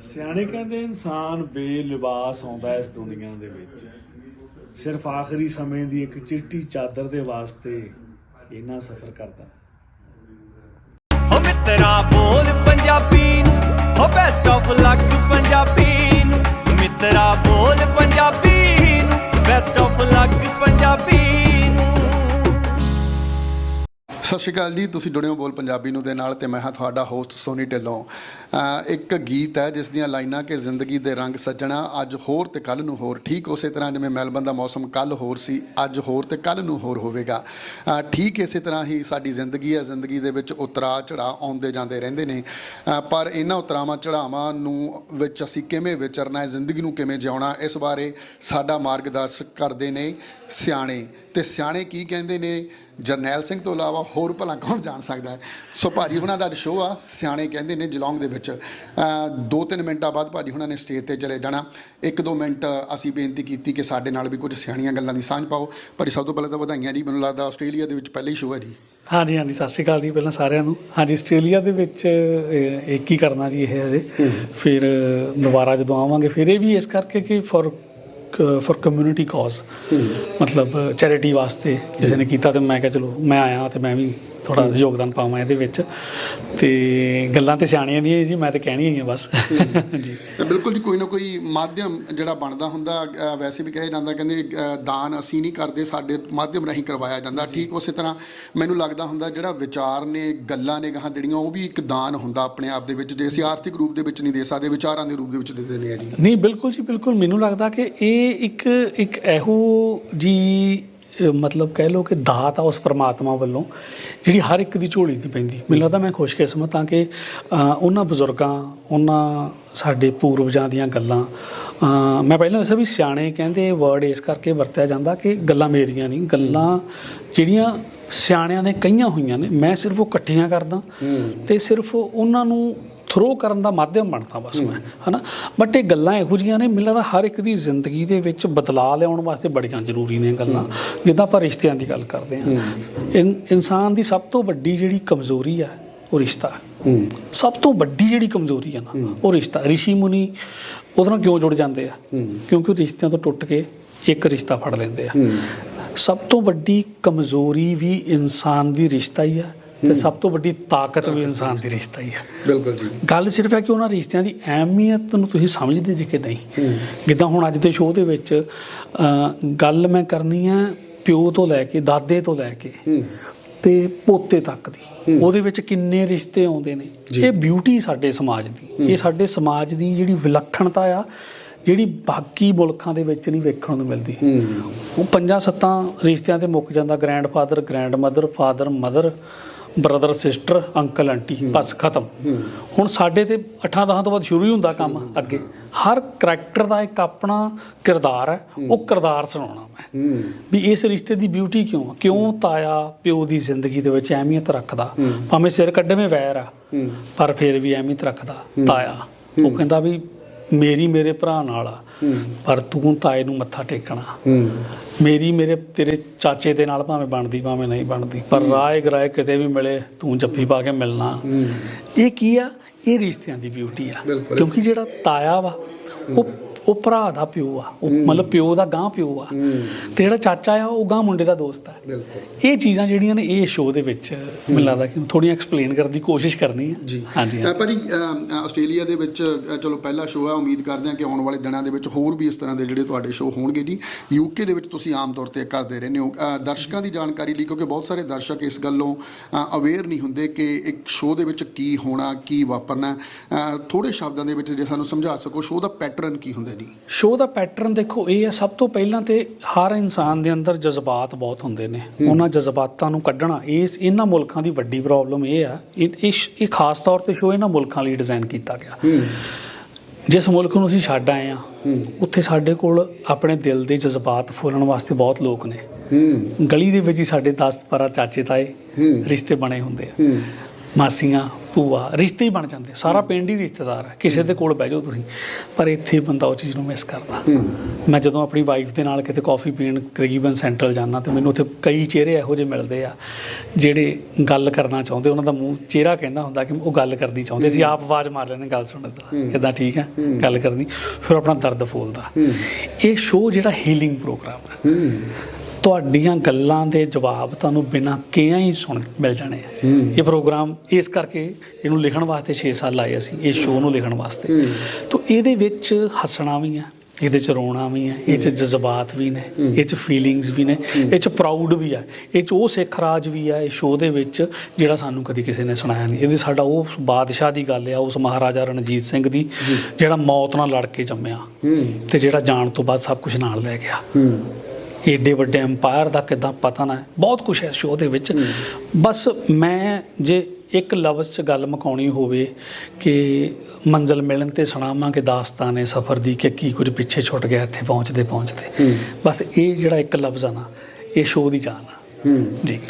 ਸਿਆਣੇ ਕਹਿੰਦੇ ਇਨਸਾਨ ਬੇਲਿਬਾਸ ਆਉਂਦਾ ਇਸ ਦੁਨੀਆ ਦੇ ਵਿੱਚ। ਸਿਰਫ ਆਖਰੀ ਸਮੇਂ ਦੀ ਇੱਕ ਚਿੱਟੀ ਚਾਦਰ ਦੇ ਵਾਸਤੇ ਇਹਨਾਂ ਸਫ਼ਰ ਕਰਦਾ। ਹੋ ਮਿੱਤਰਾ ਬੋਲ ਪੰਜਾਬੀ ਨੂੰ, ਹੋ ਬੈਸਟ ਆਫ ਲੱਕ ਪੰਜਾਬੀ ਨੂੰ। ਮਿੱਤਰਾ ਬੋਲ ਪੰਜਾਬੀ ਨੂੰ ਬੈਸਟ ਆਫ ਲੱਕ ਪੰਜਾਬੀ ਸਤਿ ਸ਼੍ਰੀ ਅਕਾਲ ਜੀ, ਤੁਸੀਂ ਜੁੜੇ ਹੋ ਬੋਲ ਪੰਜਾਬੀ ਨੂੰ ਦੇ ਨਾਲ ਤੇ ਮੈਂ ਹਾਂ ਤੁਹਾਡਾ ਹੋਸਟ ਸੋਨੀ ਢਿੱਲੋਂ। ਅਹ ਇੱਕ ਗੀਤ ਹੈ ਜਿਸ ਦੀਆਂ ਲਾਈਨਾਂ ਕਿ ਜ਼ਿੰਦਗੀ ਦੇ ਰੰਗ ਸੱਜਣਾ, ਅੱਜ ਹੋਰ ਤੇ ਕੱਲ ਨੂੰ ਹੋਰ। ਠੀਕ ਉਸੇ ਤਰ੍ਹਾਂ ਜਿਵੇਂ ਮੈਲਬਨ ਦਾ ਮੌਸਮ ਕੱਲ ਹੋਰ ਸੀ, ਅੱਜ ਹੋਰ ਤੇ ਕੱਲ ਨੂੰ ਹੋਰ ਹੋਵੇਗਾ। ਅਹ ਠੀਕ ਇਸੇ ਤਰ੍ਹਾਂ ਹੀ ਸਾਡੀ ਜ਼ਿੰਦਗੀ ਹੈ, ਜ਼ਿੰਦਗੀ ਦੇ ਵਿੱਚ ਉਤਰਾ ਚੜਾ ਆਉਂਦੇ ਜਾਂਦੇ ਰਹਿੰਦੇ ਨੇ। ਅਹ ਪਰ ਇਹਨਾਂ ਉਤਰਾਵਾਂ ਚੜਾਵਾਂ ਨੂੰ ਵਿੱਚ ਅਸੀਂ ਕਿਵੇਂ ਵਿਚਰਨਾ ਹੈ, ਜ਼ਿੰਦਗੀ ਨੂੰ ਕਿਵੇਂ ਜਿਉਣਾ, ਇਸ ਬਾਰੇ ਸਾਡਾ ਮਾਰਗਦਰਸ਼ਕ ਕਰਦੇ ਨੇ ਸਿਆਣੇ। ਤੇ ਸਿਆਣੇ ਕੀ ਕਹਿੰਦੇ ਨੇ? ਜਰਨੈਲ ਸਿੰਘ ਤੋਂ ਇਲਾਵਾ ਹੋਰ ਭਲਾ ਕੌਣ ਜਾਣ ਸਕਦਾ ਹੈ? ਸੋ ਭਾਜੀ ਹੁਣਾਂ ਦਾ ਸ਼ੋਅ ਆ ਸਿਆਣੇ ਕਹਿੰਦੇ ਨੇ ਜਲੌਂਗ ਦੇ ਵਿੱਚ। ਅਹ ਦੋ ਤਿੰਨ ਮਿੰਟਾਂ ਬਾਅਦ ਭਾਜੀ ਹੁਣਾਂ ਨੇ ਸਟੇਜ ਤੇ ਚਲੇ ਜਾਣਾ। ਇੱਕ ਦੋ ਮਿੰਟ ਅਸੀਂ ਬੇਨਤੀ ਕੀਤੀ ਕਿ ਸਾਡੇ ਨਾਲ ਵੀ ਕੁਝ ਸਿਆਣੀਆਂ ਗੱਲਾਂ ਦੀ ਸਾਂਝ ਪਾਓ। ਭਾਜੀ ਸਭ ਤੋਂ ਪਹਿਲਾਂ ਤਾਂ ਵਧਾਈਆਂ ਜੀ। ਮੈਨੂੰ ਲੱਗਦਾ ਆਸਟ੍ਰੇਲੀਆ ਦੇ ਵਿੱਚ ਪਹਿਲਾ ਹੀ ਸ਼ੋਅ ਹੈ ਜੀ। ਹਾਂਜੀ ਹਾਂਜੀ। ਸਤਿ ਸ਼੍ਰੀ ਅਕਾਲ ਜੀ ਪਹਿਲਾਂ ਸਾਰਿਆਂ ਨੂੰ। ਹਾਂਜੀ ਆਸਟ੍ਰੇਲੀਆ ਦੇ ਵਿੱਚ ਇੱਕ ਹੀ ਕਰਨਾ ਜੀ ਇਹ ਅਜੇ ਫਿਰ ਦੁਬਾਰਾ ਜਦੋਂ ਆਵਾਂਗੇ ਫਿਰ ਇਹ ਵੀ ਇਸ ਕਰਕੇ ਕਿ ਫॉर ਫॉर ਕਮਿਊਨਿਟੀ ਕਾਜ਼ ਮਤਲਬ ਚੈਰਿਟੀ ਵਾਸਤੇ ਕਿਸੇ ਨੇ ਕੀਤਾ ਤੇ ਮੈਂ ਕਿਹਾ ਚਲੋ ਮੈਂ ਆਇਆ ਤੇ ਮੈਂ ਵੀ ਥੋੜਾ ਯੋਗਦਾਨ ਪਾਵਾਂ ਇਹਦੇ ਵਿੱਚ। ਤੇ ਗੱਲਾਂ ਤੇ ਸਿਆਣੀਆਂ ਨਹੀਂ ਹੈ ਜੀ ਮੈਂ ਤੇ ਕਹਿਣੀ ਹੀ ਆ ਬਸ। ਜੀ। ਬਿਲਕੁਲ ਜੀ ਕੋਈ ਨਾ ਕੋਈ ਮਾਧਿਅਮ ਜਿਹੜਾ ਬਣਦਾ ਹੁੰਦਾ ਵੈਸੇ ਵੀ ਕਿਹਾ ਜਾਂਦਾ ਕਹਿੰਦੇ ਦਾਨ ਅਸੀਂ ਨਹੀਂ ਕਰਦੇ ਸਾਡੇ ਮਾਧਿਅਮ ਰਾਹੀਂ ਕਰਵਾਇਆ ਜਾਂਦਾ। ਠੀਕ ਉਸੇ ਤਰ੍ਹਾਂ ਮੈਨੂੰ ਲੱਗਦਾ ਹੁੰਦਾ ਜਿਹੜਾ ਵਿਚਾਰ ਨੇ ਗੱਲਾਂ ਨੇ ਗਾਹਾਂ ਜਿਹੜੀਆਂ ਉਹ ਵੀ ਇੱਕ ਦਾਨ ਹੁੰਦਾ ਆਪਣੇ ਆਪ ਦੇ ਵਿੱਚ ਜੇ ਅਸੀਂ ਆਰਥਿਕ ਰੂਪ ਦੇ ਵਿੱਚ ਨਹੀਂ ਦੇ ਸਕਦੇ ਵਿਚਾਰਾਂ ਦੇ ਰੂਪ ਦੇ ਵਿੱਚ ਦੇ ਦਿੰਦੇ ਆ ਜੀ। ਨਹੀਂ ਬਿਲਕੁਲ ਜੀ ਬਿਲਕੁਲ। ਮੈਨੂੰ ਲੱਗਦਾ ਕਿ ਇਹ ਇੱਕ ਇੱਕ ਇਹੋ ਜੀ ਮਤਲਬ ਕਹਿ ਲਓ ਕਿ ਦਾਤ ਆ ਉਸ ਪ੍ਰਮਾਤਮਾ ਵੱਲੋਂ, ਜਿਹੜੀ ਹਰ ਇੱਕ ਦੀ ਝੋਲੀ ਤੇ ਪੈਂਦੀ। ਮੈਨੂੰ ਲੱਗਦਾ ਮੈਂ ਖੁਸ਼ਕਿਸਮਤ ਹਾਂ ਕਿ ਉਹਨਾਂ ਬਜ਼ੁਰਗਾਂ, ਉਹਨਾਂ ਸਾਡੇ ਪੂਰਵਜਾਂ ਦੀਆਂ ਗੱਲਾਂ ਮੈਂ ਪਹਿਲਾਂ ਦੱਸਿਆ ਵੀ ਸਿਆਣੇ ਕਹਿੰਦੇ ਵਰਡ ਇਸ ਕਰਕੇ ਵਰਤਿਆ ਜਾਂਦਾ ਕਿ ਗੱਲਾਂ ਮੇਰੀਆਂ ਨਹੀਂ, ਗੱਲਾਂ ਜਿਹੜੀਆਂ ਸਿਆਣਿਆਂ ਨੇ ਕਈਆਂ ਹੋਈਆਂ ਨੇ ਮੈਂ ਸਿਰਫ ਉਹ ਇਕੱਠੀਆਂ ਕਰਦਾ ਤੇ ਸਿਰਫ ਉਹਨਾਂ ਨੂੰ ਥਰੋ ਕਰਨ ਦਾ ਮਾਧਿਅਮ ਬਣਦਾ ਬਸ ਮੈਂ ਹਨਾ? ਬਟ ਇਹ ਗੱਲਾਂ ਇਹੋ ਜੀਆਂ ਨੇ ਮੈਨੂੰ ਲੱਗਦਾ ਹਰ ਇੱਕ ਦੀ ਜ਼ਿੰਦਗੀ ਦੇ ਵਿੱਚ ਬਦਲਾਅ ਲਿਆਉਣ ਵਾਸਤੇ ਬੜੀਆਂ ਜ਼ਰੂਰੀ ਨੇ ਗੱਲਾਂ ਜਿੱਦਾਂ ਆਪਾਂ ਰਿਸ਼ਤਿਆਂ ਦੀ ਗੱਲ ਕਰਦੇ ਹਾਂ। ਇਨ- ਇਨਸਾਨ ਦੀ ਸਭ ਤੋਂ ਵੱਡੀ ਜਿਹੜੀ ਕਮਜ਼ੋਰੀ ਹੈ ਉਹ ਰਿਸ਼ਤਾ। ਸਭ ਤੋਂ ਵੱਡੀ ਜਿਹੜੀ ਕਮਜ਼ੋਰੀ ਹੈ ਨਾ ਉਹ ਰਿਸ਼ਤਾ। ਰਿਸ਼ੀ ਮੁਨੀ ਉਹਦੇ ਨਾਲ ਕਿਉਂ ਜੁੜ ਜਾਂਦੇ ਆ? ਕਿਉਂਕਿ ਉਹ ਰਿਸ਼ਤਿਆਂ ਤੋਂ ਟੁੱਟ ਕੇ ਇੱਕ ਰਿਸ਼ਤਾ ਫੜ ਲੈਂਦੇ ਆ। ਸਭ ਤੋਂ ਵੱਡੀ ਕਮਜ਼ੋਰੀ ਵੀ ਇਨਸਾਨ ਦੀ ਰਿਸ਼ਤਾ ਹੀ ਹੈ ਤੇ ਸਭ ਤੋਂ ਵੱਡੀ ਤਾਕਤ ਵੀ ਇਨਸਾਨ ਦੀ ਰਿਸ਼ਤਾ ਹੀ ਹੈ ਬਿਲਕੁਲ ਜੀ। ਗੱਲ ਸਿਰਫ ਹੈ ਕਿ ਉਹਨਾਂ ਰਿਸ਼ਤਿਆਂ ਦੀ ਅਹਿਮੀਅਤ ਨੂੰ ਤੁਸੀਂ ਸਮਝਦੇ ਜੇ ਕਿ ਨਹੀਂ। ਜਿੱਦਾਂ ਹੁਣ ਅੱਜ ਦੇ ਸ਼ੋਅ ਦੇ ਵਿੱਚ ਗੱਲ ਮੈਂ ਕਰਨੀ ਹੈ ਪਿਓ ਤੋਂ ਲੈ ਕੇ ਦਾਦੇ ਤੋਂ ਲੈ ਕੇ ਤੇ ਪੋਤੇ ਤੱਕ ਦੀ। ਉਹਦੇ ਵਿੱਚ ਕਿੰਨੇ ਰਿਸ਼ਤੇ ਆਉਂਦੇ ਨੇ? ਇਹ ਬਿਊਟੀ ਸਾਡੇ ਸਮਾਜ ਦੀ। ਇਹ ਸਾਡੇ ਸਮਾਜ ਦੀ ਜਿਹੜੀ ਵਿਲੱਖਣਤਾ ਆ ਜਿਹੜੀ ਬਾਕੀ ਮੁਲਕਾਂ ਦੇ ਵਿੱਚ ਨਹੀਂ ਵੇਖਣ ਨੂੰ ਮਿਲਦੀ। ਉਹ ਪੰਜਾਂ ਸੱਤਾਂ ਰਿਸ਼ਤਿਆਂ ਤੇ ਮੁੱਕ ਜਾਂਦਾ। Grandfather grandmother father mother brother sister uncle aunty ਬਸ ਖਤਮ। ਹੁਣ ਸਾਡੇ ਤੇ 8 10 ਤੋਂ ਬਾਅਦ ਸ਼ੁਰੂ ਹੀ ਹੁੰਦਾ ਕੰਮ ਅੱਗੇ। ਹਰ ਕਰੈਕਟਰ ਦਾ ਇੱਕ ਆਪਣਾ ਕਿਰਦਾਰ ਹੈ। ਉਹ ਕਿਰਦਾਰ ਸੁਣਾਉਣਾ ਮੈਂ। ਵੀ ਇਸ ਰਿਸ਼ਤੇ ਦੀ ਬਿਊਟੀ ਕਿਉਂ ਆ? ਕਿਉਂ ਤਾਇਆ ਪਿਓ ਦੀ ਜ਼ਿੰਦਗੀ ਦੇ ਵਿੱਚ ਅਹਿਮੀਅਤ ਰੱਖਦਾ? ਭਾਵੇਂ ਸਿਰ ਕੱਢਵੇਂ ਵੈਰ ਆ ਪਰ ਫਿਰ ਵੀ ਅਹਿਮੀਅਤ ਰੱਖਦਾ ਤਾਇਆ। ਉਹ ਕਹਿੰਦਾ ਵੀ ਮੇਰੀ ਮੇਰੇ ਭਰਾ ਨਾਲ ਆ। ਪਰ ਤੂੰ ਤਾਏ ਨੂੰ ਮੱਥਾ ਟੇਕਣਾ। ਮੇਰੀ ਮੇਰੇ ਤੇਰੇ ਚਾਚੇ ਦੇ ਨਾਲ ਭਾਵੇਂ ਬਣਦੀ ਭਾਵੇਂ ਨਹੀਂ ਬਣਦੀ। ਪਰ ਰਾਏ ਗਰਾਏ ਕਿਤੇ ਵੀ ਮਿਲੇ ਤੂੰ ਜੱਫੀ ਪਾ ਕੇ ਮਿਲਣਾ। ਇਹ ਕੀ ਆ? ਇਹ ਰਿਸ਼ਤਿਆਂ ਦੀ ਬਿਊਟੀ ਆ। ਕਿਉਂਕਿ ਜਿਹੜਾ ਤਾਇਆ ਵਾ ਉਹ ਉਹ ਭਰਾ ਦਾ ਪਿਓ ਆ। ਉਹ ਮਤਲਬ ਪਿਓ ਦਾ ਗਾਂ ਪਿਓ ਆ। ਤੇ ਜਿਹੜਾ ਚਾਚਾ ਆ ਉਹ ਗਾਂ ਮੁੰਡੇ ਦਾ ਦੋਸਤ ਆ। ਇਹ ਚੀਜ਼ਾਂ ਜਿਹੜੀਆਂ ਨੇ ਇਹ ਸ਼ੋਅ ਦੇ ਵਿੱਚ ਮੈਨੂੰ ਲੱਗਦਾ ਕਿ ਥੋੜੀਆਂ ਐਕਸਪਲੇਨ ਕਰਨ ਦੀ ਕੋਸ਼ਿਸ਼ ਕਰਨੀ ਹੈ ਜੀ। ਹਾਂਜੀ ਭਾਜੀ ਆਸਟ੍ਰੇਲੀਆ ਦੇ ਵਿੱਚ ਚਲੋ ਪਹਿਲਾ ਸ਼ੋਅ ਹੈ ਉਮੀਦ ਕਰਦੇ ਹਾਂ ਕਿ ਆਉਣ ਵਾਲੇ ਦਿਨਾਂ ਦੇ ਵਿੱਚ ਹੋਰ ਵੀ ਇਸ ਤਰ੍ਹਾਂ ਦੇ ਜਿਹੜੇ ਤੁਹਾਡੇ ਸ਼ੋਅ ਹੋਣਗੇ ਜੀ। ਯੂਕੇ ਦੇ ਵਿੱਚ ਤੁਸੀਂ ਆਮ ਤੌਰ ਤੇ ਕਰਦੇ ਰਹਿੰਦੇ ਹੋ। ਦਰਸ਼ਕਾਂ ਦੀ ਜਾਣਕਾਰੀ ਲਈ ਕਿਉਂਕਿ ਬਹੁਤ ਸਾਰੇ ਦਰਸ਼ਕ ਇਸ ਗੱਲੋਂ ਅਵੇਅਰ ਨਹੀਂ ਹੁੰਦੇ ਕਿ ਇੱਕ ਸ਼ੋਅ ਦੇ ਵਿੱਚ ਕੀ ਹੋਣਾ ਕੀ ਵਾਪਰਨਾ। ਥੋੜੇ ਸ਼ਬਦਾਂ ਦੇ ਵਿੱਚ ਜੇ ਸਾਨੂੰ ਸਮਝਾ ਸਕੋ ਸ਼ੋਅ ਦਾ ਪੈਟਰਨ ਕੀ ਹੁੰਦਾ ਜੀ ਸ਼ੋਅ ਦਾ ਪੈਟਰਨ ਦੇਖੋ ਇਹ ਹੈ ਸਭ ਤੋਂ ਪਹਿਲਾਂ ਤੇ ਹਰ ਇਨਸਾਨ ਦੇ ਅੰਦਰ ਜਜ਼ਬਾਤ ਬਹੁਤ ਹੁੰਦੇ ਨੇ। ਉਹਨਾਂ ਜਜ਼ਬਾਤਾਂ ਨੂੰ ਕੱਢਣਾ ਇਸ ਇਹਨਾਂ ਮੁਲਕਾਂ ਦੀ ਵੱਡੀ ਪ੍ਰੋਬਲਮ ਇਹ ਆ। ਇਹ ਇਹ ਇਹ ਖਾਸ ਤੌਰ ਤੇ ਸ਼ੋਅ ਇਹਨਾਂ ਮੁਲਕਾਂ ਲਈ ਡਿਜ਼ਾਈਨ ਕੀਤਾ ਗਿਆ। ਜਿਸ ਮੁਲਕ ਨੂੰ ਅਸੀਂ ਛੱਡ ਆਏ ਆ ਉੱਥੇ ਸਾਡੇ ਕੋਲ ਆਪਣੇ ਦਿਲ ਦੇ ਜਜ਼ਬਾਤ ਫੋਲਣ ਵਾਸਤੇ ਬਹੁਤ ਲੋਕ ਨੇ। ਗਲੀ ਦੇ ਵਿੱਚ ਹੀ ਸਾਡੇ 10 12 ਚਾਚੇ ਤਾਏ ਰਿਸ਼ਤੇ ਬਣੇ ਹੁੰਦੇ ਆ। ਮਾਸੀਆਂ ਭੂਆ ਰਿਸ਼ਤੇ ਹੀ ਬਣ ਜਾਂਦੇ ਸਾਰਾ ਪਿੰਡ ਹੀ ਰਿਸ਼ਤੇਦਾਰ ਹੈ ਕਿਸੇ ਦੇ ਕੋਲ ਬਹਿ ਜਾਓ ਤੁਸੀਂ। ਪਰ ਇੱਥੇ ਬੰਦਾ ਉਹ ਚੀਜ਼ ਨੂੰ ਮਿਸ ਕਰਦਾ। ਮੈਂ ਜਦੋਂ ਆਪਣੀ ਵਾਈਫ ਦੇ ਨਾਲ ਕਿਤੇ ਕਾਫੀ ਪੀਣ ਤਕਰੀਬਨ ਸੈਂਟਰਲ ਜਾਣਾ ਤੇ ਮੈਨੂੰ ਉੱਥੇ ਕਈ ਚਿਹਰੇ ਇਹੋ ਜਿਹੇ ਮਿਲਦੇ ਆ ਜਿਹੜੇ ਗੱਲ ਕਰਨਾ ਚਾਹੁੰਦੇ ਉਹਨਾਂ ਦਾ ਮੂੰਹ ਚਿਹਰਾ ਕਹਿੰਦਾ ਹੁੰਦਾ ਕਿ ਉਹ ਗੱਲ ਕਰਨੀ ਚਾਹੁੰਦੇ। ਸੀ ਆਪ ਆਵਾਜ਼ ਮਾਰ ਲੈਂਦੇ ਗੱਲ ਸੁਣਨ ਦਾ। ਕਿਦਾਂ ਠੀਕ ਹੈ? ਗੱਲ ਕਰਨੀ। ਫਿਰ ਆਪਣਾ ਦਰਦ ਫੋਲਦਾ। ਇਹ ਸ਼ੋਅ ਜਿਹੜਾ ਹੀਲਿੰਗ ਪ੍ਰੋਗਰਾਮ ਹੈ। ਤੁਹਾਡੀਆਂ ਗੱਲਾਂ ਦੇ ਜਵਾਬ ਤੁਹਾਨੂੰ ਬਿਨਾਂ ਕਿਹਾ ਹੀ ਸੁਣ ਮਿਲ ਜਾਣੇ ਆ। ਇਹ ਪ੍ਰੋਗਰਾਮ ਇਸ ਕਰਕੇ ਇਹਨੂੰ ਲਿਖਣ ਵਾਸਤੇ 6 ਸਾਲ ਲਾਏ ਅਸੀਂ ਇਸ ਸ਼ੋਅ ਨੂੰ ਲਿਖਣ ਵਾਸਤੇ। ਤਾਂ ਇਹਦੇ ਵਿੱਚ ਹੱਸਣਾ ਵੀ ਆ ਇਹਦੇ ਚ ਰੋਣਾ ਵੀ ਹੈ ਇਹ ਚ ਜਜ਼ਬਾਤ ਵੀ ਨੇ ਇਹ ਚ ਫੀਲਿੰਗਸ ਵੀ ਨੇ ਇਹ ਚ ਪ੍ਰਾਊਡ ਵੀ ਹੈ ਇਹ ਚ ਉਹ ਸਿੱਖ ਰਾਜ ਵੀ ਹੈ ਇਹ ਸ਼ੋਅ ਦੇ ਵਿੱਚ ਜਿਹੜਾ ਸਾਨੂੰ ਕਦੀ ਕਿਸੇ ਨੇ ਸੁਣਾਇਆ ਨਹੀਂ। ਇਹਦੇ ਸਾਡਾ ਉਹ ਬਾਦਸ਼ਾਹ ਦੀ ਗੱਲ ਆ ਉਸ ਮਹਾਰਾਜਾ ਰਣਜੀਤ ਸਿੰਘ ਦੀ ਜਿਹੜਾ ਮੌਤ ਨਾਲ ਲੜ ਕੇ ਜੰਮਿਆ ਤੇ ਜਿਹੜਾ ਜਾਣ ਤੋਂ ਬਾਅਦ ਸਭ ਕੁਝ ਨਾਲ ਲੈ ਗਿਆ। ਏਡੇ ਵੱਡੇ ਐਮਪਾਇਰ ਦਾ ਕਿਦਾਂ ਪਤਨ ਹੈ। ਬਹੁਤ ਕੁਝ ਹੈ ਸ਼ੋਅ ਦੇ ਵਿੱਚ। ਬਸ ਮੈਂ ਜੇ ਇੱਕ ਲਫ਼ਜ਼ 'ਚ ਗੱਲ ਮਕਾਉਣੀ ਹੋਵੇ ਕਿ ਮੰਜ਼ਲ ਮਿਲਣ ਤੇ ਸੁਣਾਵਾਂਗੇ ਦਾਸਤਾਨੇ ਸਫ਼ਰ ਦੀ ਕਿ ਕੀ ਕੁਝ ਪਿੱਛੇ ਛੁੱਟ ਗਿਆ ਇੱਥੇ ਪਹੁੰਚਦੇ ਪਹੁੰਚਦੇ। ਬਸ ਇਹ ਜਿਹੜਾ ਇੱਕ ਲਫ਼ਜ਼ ਆ ਨਾ ਇਹ ਸ਼ੋਅ ਦੀ ਜਾਨ ਆ। ਜੀ।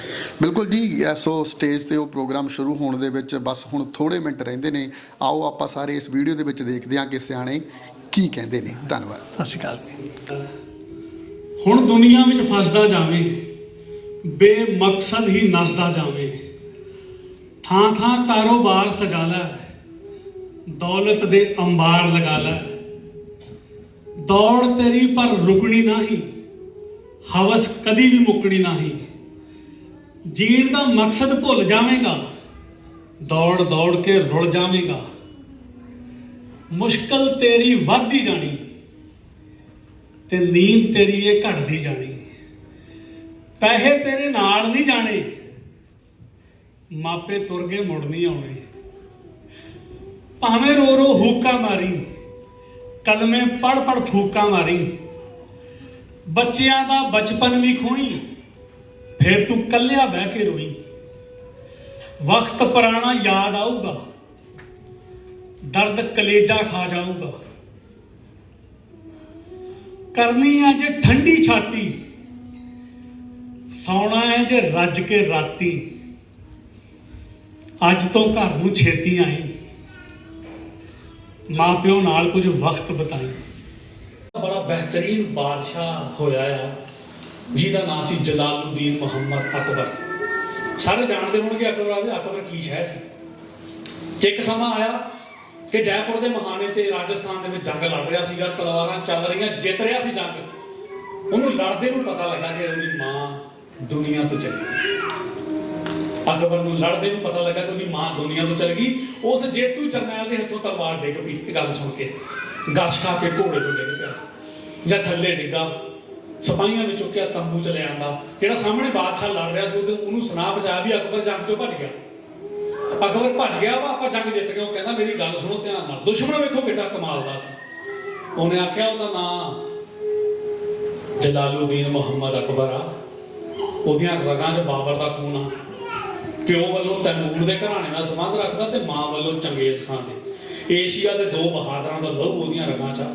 ਬਿਲਕੁਲ ਜੀ ਐਸੋ ਸਟੇਜ ਤੇ ਉਹ ਪ੍ਰੋਗਰਾਮ ਸ਼ੁਰੂ ਹੋਣ ਦੇ ਵਿੱਚ ਬਸ ਹੁਣ ਥੋੜੇ ਮਿੰਟ ਰਹਿੰਦੇ ਨੇ। ਆਓ ਆਪਾਂ ਸਾਰੇ ਇਸ ਵੀਡੀਓ ਦੇ ਵਿੱਚ ਦੇਖਦੇ ਹਾਂ ਕਿ ਸਿਆਣੇ ਕੀ ਕਹਿੰਦੇ ਨੇ। ਧੰਨਵਾਦ। ਸਤਿ ਸ਼੍ਰੀ ਅਕਾਲ ਜੀ। ਹੁਣ ਦੁਨੀਆ ਵਿੱਚ ਫਸਦਾ ਜਾਵੇ, ਬੇਮਕਸਦ ਹੀ ਨਸਦਾ ਜਾਵੇ। ਥਾਂ ਥਾਂ ਕਾਰੋਬਾਰ ਸਜਾ ਲੈ, ਦੌਲਤ ਦੇ ਅੰਬਾਰ ਲਗਾ ਲੈ। ਦੌੜ ਤੇਰੀ ਪਰ ਰੁਕਣੀ ਨਹੀਂ, ਹਵਸ ਕਦੀ ਵੀ ਮੁੱਕਣੀ ਨਹੀਂ। ਜੀਣ ਦਾ ਮਕਸਦ ਭੁੱਲ ਜਾਵੇਂਗਾ, ਦੌੜ ਦੌੜ ਕੇ ਰੁਲ ਜਾਵੇਂਗਾ। ਮੁਸ਼ਕਲ ਤੇਰੀ ਵੱਧਦੀ ਜਾਣੀ ਤੇ ਨੀਂਦ ਤੇਰੀ ਇਹ ਘਟਦੀ ਜਾਣੀ। ਪੈਸੇ ਤੇਰੇ ਨਾਲ ਨਹੀਂ ਜਾਣੇ। ਮਾਪੇ ਤੁਰ ਗਏ, ਮੁੜ ਨਹੀਂ ਆਉਣੇ। ਭਾਵੇਂ ਰੋ ਰੋ ਹੂਕਾ ਮਾਰੀ, ਕਲਮੇ ਪੜ ਪੜ ਫੂਕਾ ਮਾਰੀ। ਬੱਚਿਆਂ ਦਾ ਬਚਪਨ ਵੀ ਖੋਈ, ਫਿਰ ਤੂੰ ਕੱਲਿਆ ਬਹਿ ਕੇ ਰੋਈ। ਵਕਤ ਪੁਰਾਣਾ ਯਾਦ ਆਊਗਾ, ਦਰਦ ਕਲੇਜਾ ਖਾ ਜਾਊਗਾ। ਕਰਨੀ ਅੱਜ ਠੰਡੀ ਛਾਤੀ। ਸੌਣਾ ਹੈ ਜੇ ਰੱਜ ਕੇ ਰਾਤੀ। ਅੱਜ ਤੋਂ ਘਰ ਨੂੰ ਛੇਤੀ ਆਈ। ਮਾਪਿਓ ਨਾਲ ਕੁਝ ਵਕਤ ਬਿਤਾਈ। ਬੜਾ ਬਿਹਤਰੀਨ ਬਾਦਸ਼ਾਹ ਹੋਇਆ ਆ, ਜਿਹਦਾ ਨਾਮ ਸੀ ਜਲਾਲੂਦੀਨ ਮੁਹੰਮਦ ਅਕਬਰ। ਸਾਰੇ ਜਾਣਦੇ ਹੋਣਗੇ ਅਕਬਰ ਅਕਬਰ ਕੀ ਸ਼ਹਿਰ ਸੀ। ਇੱਕ ਸਮਾਂ ਆਇਆ ਕਿ ਜੈਪੁਰ ਦੇ ਮਹਾਨੇ ਤੇ ਰਾਜਸਥਾਨ ਦੇ ਵਿੱਚ ਜੰਗ ਲੜ ਰਿਹਾ ਸੀਗਾ, ਤਲਵਾਰਾਂ ਚੱਲ ਰਹੀਆਂ, ਜਿੱਤ ਰਿਹਾ ਸੀ ਜੰਗ। ਉਹਨੂੰ ਲੜਦੇ ਨੂੰ ਪਤਾ ਲੱਗਾ ਕਿ ਉਹਦੀ ਮਾਂ ਦੁਨੀਆ ਤੋਂ ਚਲੀ ਗਈ। ਅਕਬਰ ਨੂੰ ਲੜਦੇ ਨੂੰ ਪਤਾ ਲੱਗਾ ਕਿ ਉਹਦੀ ਮਾਂ ਦੁਨੀਆ ਤੋਂ ਚਲ ਗਈ। ਉਸ ਜੇਤੂ ਜਰਨੈਲ ਦੇ ਹੱਥੋਂ ਤਲਵਾਰ ਡਿੱਗ ਪਈ, ਇਹ ਗੱਲ ਸੁਣ ਕੇ। ਗਸ਼ ਖਾ ਕੇ ਘੋੜੇ ਤੋਂ ਡਿੱਗ ਪਿਆ। ਜਾਂ ਥੱਲੇ ਡਿੱਗਾ। ਸਿਪਾਹੀਆਂ ਨੇ ਚੁੱਕਿਆ ਤੰਬੂ ਚ ਲੈ ਆਂਦਾ ਜਿਹੜਾ ਸਾਹਮਣੇ ਬਾਦਸ਼ਾਹ ਲੜ ਰਿਹਾ ਸੀ, ਉਹਦੇ ਉਹਨੂੰ ਸੁਣਾ ਬਚਾ ਵੀ ਅਕਬਰ ਜੰਗ ਤੋਂ ਭੱਜ ਗਿਆ। ਅਕਬਰ ਭੱਜ ਗਿਆ ਵਾ, ਆਪਾਂ ਜੰਗ ਜਿੱਤ ਗਏ ਉਹ ਕਹਿੰਦਾ, ਮੇਰੀ ਗੱਲ ਸੁਣੋ, ਧਿਆਨ ਨਾਲ। ਦੁਸ਼ਮਣ ਵੇਖੋ ਕਿੱਡਾ ਕਮਾਲ ਦਾ ਸੀ। ਉਹਨੇ ਆਖਿਆ ਉਹਦਾ ਨਾਂ ਜਲਾਲੂਦੀਨ ਮੁਹੰਮਦ ਅਕਬਰ ਆ। ਉਹਦੀਆਂ ਰਗਾਂ 'ਚ ਬਾਬਰ ਦਾ ਖੂਨ ਆ। ਪਿਓ ਵੱਲੋਂ ਤੈਮੂਰ ਦੇ ਘਰਾਣੇ ਨਾਲ ਸੰਬੰਧ ਰੱਖਦਾ ਤੇ ਮਾਂ ਵੱਲੋਂ ਚੰਗੇਜ਼ ਖਾਨ ਦੇ। ਏਸ਼ੀਆ ਦੇ ਦੋ ਬਹਾਦਰਾਂ ਦਾ ਲਹੂ ਉਹਦੀਆਂ ਰਗਾਂ 'ਚ ਆ।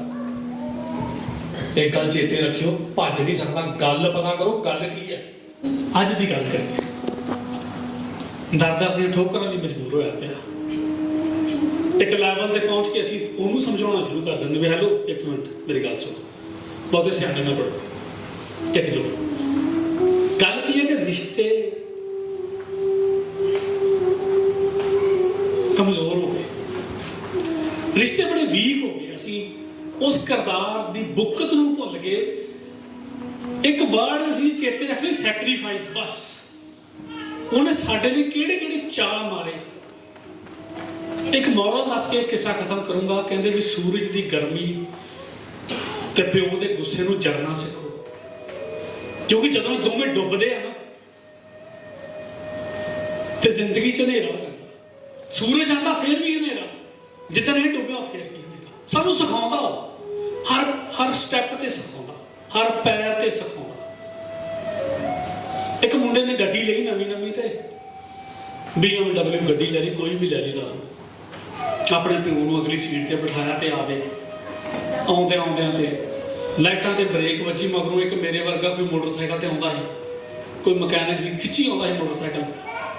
ਇਹ ਗੱਲ ਚੇਤੇ ਰੱਖਿਓ, ਭੱਜ ਨਹੀਂ ਸਕਦਾ। ਗੱਲ ਪਤਾ ਕਰੋ, ਗੱਲ ਕੀ ਹੈ? ਅੱਜ ਦੀ ਗੱਲ ਕਰੀਏ। ਦਰ ਦਰ ਦੀਆਂ ਠੋਕਰਾਂ ਦੀ ਮਜਬੂਰ ਹੋਇਆ ਪਿਆ। ਇੱਕ ਲੈਵਲ ਤੇ ਪਹੁੰਚ ਕੇ ਅਸੀਂ ਉਹਨੂੰ ਸਮਝਾਉਣਾ ਸ਼ੁਰੂ ਕਰ ਦਿੰਦੇ ਵੀ ਹੈਲੋ ਇੱਕ ਮਿੰਟ, ਮੇਰੀ ਗੱਲ ਸੁਣੋ। ਬਹੁਤੇ ਸਿਆਣੇ ਨਾ ਪੜੋ ਟਿਕ ਜੋ ਗੱਲ ਕੀ ਹੈ ਕਿ ਰਿਸ਼ਤੇ ਕਮਜ਼ੋਰ ਹੋ ਗਏ। ਰਿਸ਼ਤੇ ਬੜੇ ਵੀਕ ਹੋ ਗਏ। ਅਸੀਂ ਉਸ ਕਰਦਾਰ ਦੀ ਬੁੱਕਤ ਨੂੰ ਭੁੱਲ ਕੇ ਇੱਕ ਵਰਡ ਅਸੀਂ ਚੇਤੇ ਰੱਖ ਲਈ ਸੈਕਰੀਫਾਈਸ ਬਸ। ਉਹਨੇ ਸਾਡੇ ਲਈ ਕਿਹੜੇ ਕਿਹੜੇ ਚਾਹ ਮਾਰੇ? ਇੱਕ ਮੋਰਲ ਦੱਸ ਕੇ ਕਿੱਸਾ ਖਤਮ ਕਰੂੰਗਾ, ਕਹਿੰਦੇ ਵੀ ਸੂਰਜ ਦੀ ਗਰਮੀ ਤੇ ਪਿਓ ਦੇ ਗੁੱਸੇ ਨੂੰ ਜਰਨਾ ਸਿੱਖੋ। ਕਿਉਂਕਿ ਜਦੋਂ ਦੋਵੇਂ ਡੁੱਬਦੇ ਆ ਨਾ, ਤੇ ਜ਼ਿੰਦਗੀ ਚ ਹਨੇਰਾ ਹੋ ਜਾਂਦਾ। ਸੂਰਜ ਆਂਦਾ ਫੇਰ ਵੀ ਹਨੇਰਾ। ਜਿੱਦਾਂ ਇਹ ਡੁੱਬਿਆ, ਫੇਰ ਵੀ ਹਨੇਰਾ। ਸਾਨੂੰ ਸਿਖਾਉਂਦਾ ਉਹ। ਹਰ ਹਰ ਸਟੈਪ ਤੇ ਸਿਖਾਉਂਦਾ। ਹਰ ਪੈਰ ਤੇ ਸਿਖਾਉਂਦਾ। ਇੱਕ ਮੁੰਡੇ ਨੇ ਗੱਡੀ ਲਈ ਨਵੀਂ ਨਵੀਂ। BMW ਗੱਡੀ ਲੈ ਲਈ, ਕੋਈ ਵੀ ਲੈ ਲਈ ਲਾ ਆਪਣੇ ਪਿਓ ਨੂੰ ਅਗਲੀ ਸੀਟ ਤੇ ਬਿਠਾਇਆ ਤੇ ਆਵੇ। ਆਉਂਦੇ ਆਉਂਦਿਆਂ ਤੇ ਲਾਈਟਾਂ ਤੇ ਬ੍ਰੇਕ ਵੱਜੀ, ਮਗਰੋਂ ਇੱਕ ਮੇਰੇ ਵਰਗਾ ਕੋਈ ਮੋਟਰਸਾਈਕਲ ਤੇ ਆਉਂਦਾ ਸੀ। ਕੋਈ ਮਕੈਨਿਕ ਸੀ, ਖਿੱਚੀ ਆਉਂਦਾ ਸੀ ਮੋਟਰਸਾਈਕਲ।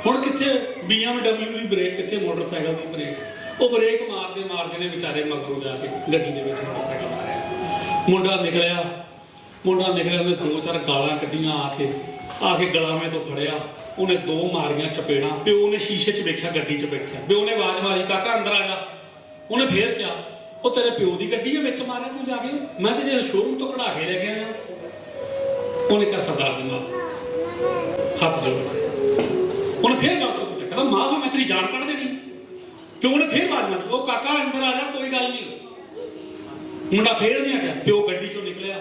ਹੁਣ ਕਿੱਥੇ BMW ਦੀ ਬ੍ਰੇਕ, ਕਿੱਥੇ ਮੋਟਰਸਾਈਕਲ ਦੀ ਬ੍ਰੇਕ? ਉਹ ਬ੍ਰੇਕ ਮਾਰਦੇ ਮਾਰਦੇ ਨੇ ਵਿਚਾਰੇ ਮਗਰੋਂ ਜਾ ਕੇ ਗੱਡੀ ਦੇ ਵਿੱਚ ਮੋਟਰਸਾਈਕਲ ਮਾਰਿਆ। ਮੁੰਡਾ ਨਿਕਲਿਆ। ਮੁੰਡਾ ਨਿਕਲਿਆ, ਉਹਨੇ ਦੋ ਚਾਰ ਗਾਲਾਂ ਕੱਢੀਆਂ ਆ ਕੇ। ਆ ਕੇ ਗਲਾਵੇਂ ਤੋਂ ਫੜਿਆ। ਉਹਨੇ ਦੋ ਮਾਰੀਆਂ ਚਪੇੜਾਂ, ਪਿਓ ਨੇ ਸ਼ੀਸ਼ੇ 'ਚ ਵੇਖਿਆ, ਗੱਡੀ 'ਚ ਬੈਠਿਆ। ਪਿਓ ਨੇ ਆਵਾਜ਼ ਮਾਰੀ, ਕਾਕਾ, ਅੰਦਰ ਆ ਜਾ। ਉਹਨੇ ਫੇਰ ਕਿਹਾ, ਉਹ ਤੇਰੇ ਪਿਓ ਦੀ ਗੱਡੀ ਹੈ ਵਿੱਚ ਮਾਰਿਆ ਤੂੰ ਜਾ ਕੇ? ਮੈਂ ਤੇ ਜੇ ਸ਼ੋਰੂਮ ਤੋਂ ਕਢਾ ਕੇ ਲੈ ਕੇ ਆਇਆ। ਉਹਨੇ ਕਿਹਾ, ਸਰਦਾਰ ਜਨਾਬ, ਹੱਥ ਜੋੜ। ਉਹਨੇ ਫੇਰ ਗੱਲ ਤੋਂ ਕਹਿੰਦਾ, ਮਾਂ ਮੈਂ ਤੇਰੀ ਜਾਨ ਕੱਢ ਦੇਣੀ। ਪਿਓ ਨੇ ਫੇਰ ਆਵਾਜ਼ ਮਾਰੀ, ਉਹ ਕਾਕਾ, ਅੰਦਰ ਆ ਜਾ, ਕੋਈ ਗੱਲ ਨਹੀਂ। ਮੁੰਡਾ ਫੇਰ ਨਹੀਂ ਹਟਿਆ, ਪਿਓ ਗੱਡੀ ਚੋਂ ਨਿਕਲਿਆ।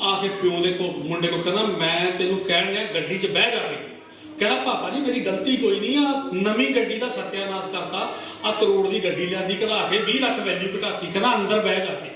ਆ ਕੇ ਪਿਓ ਦੇ ਕੋਲ ਮੁੰਡੇ ਕੋਲ ਕਹਿੰਦਾ, ਮੈਂ ਤੈਨੂੰ ਕਹਿਣ ਡਿਆ, ਗੱਡੀ 'ਚ ਬਹਿ ਜਾ ਕੇ। ਕਹਿੰਦਾ ਪਾਪਾ ਜੀ, ਮੇਰੀ ਗਲਤੀ ਕੋਈ ਨਹੀਂ ਆ। ਨਵੀਂ ਗੱਡੀ ਦਾ ਸਤਿਆਨਾਸ਼ ਕਰਤਾ। ਆ ਕਰੋੜ ਦੀ ਗੱਡੀ ਲਿਆਂਦੀ ਕਢਾ ਕੇ 20 ਲੱਖ ਵੈਲਿਊ ਘਟਾਤੀ, ਕਹਿੰਦਾ ਅੰਦਰ ਬਹਿ ਜਾ ਕੇ।